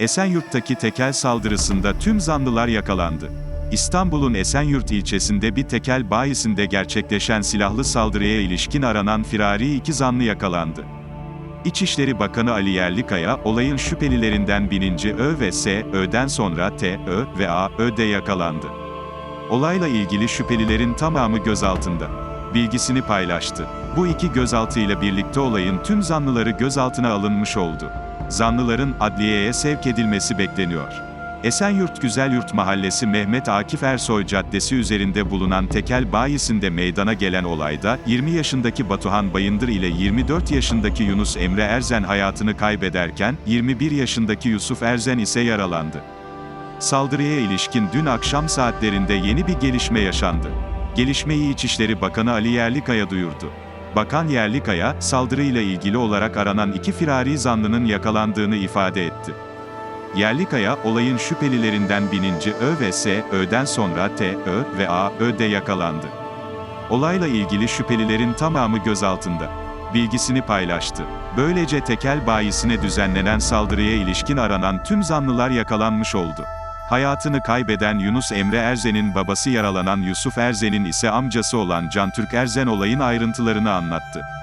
Esenyurt'taki tekel saldırısında tüm zanlılar yakalandı. İstanbul'un Esenyurt ilçesinde bir tekel bayisinde gerçekleşen silahlı saldırıya ilişkin aranan firari iki zanlı yakalandı. İçişleri Bakanı Ali Yerlikaya, olayın şüphelilerinden bininci Ö ve S, Ö'den sonra T, Ö ve A, Ö de yakalandı. Olayla ilgili şüphelilerin tamamı gözaltında. Bilgisini paylaştı. Bu iki gözaltıyla birlikte olayın tüm zanlıları gözaltına alınmış oldu. Zanlıların adliyeye sevk edilmesi bekleniyor. Esenyurt Güzelyurt Mahallesi Mehmet Akif Ersoy Caddesi üzerinde bulunan tekel bayisinde meydana gelen olayda, 20 yaşındaki Batuhan Bayındır ile 24 yaşındaki Yunus Emre Erzen hayatını kaybederken, 21 yaşındaki Yusuf Erzen ise yaralandı. Saldırıya ilişkin dün akşam saatlerinde yeni bir gelişme yaşandı. Gelişmeyi İçişleri Bakanı Ali Yerlikaya duyurdu. Bakan Yerlikaya, saldırıyla ilgili olarak aranan iki firari zanlının yakalandığını ifade etti. Yerlikaya, olayın şüphelilerinden bininci Ö ve S, Ö'den sonra T, Ö ve A, Ö de yakalandı. Olayla ilgili şüphelilerin tamamı gözaltında. Bilgisini paylaştı. Böylece tekel bayisine düzenlenen saldırıya ilişkin aranan tüm zanlılar yakalanmış oldu. Hayatını kaybeden Yunus Emre Erzen'in babası yaralanan Yusuf Erzen'in ise amcası olan Can Türk Erzen olayın ayrıntılarını anlattı.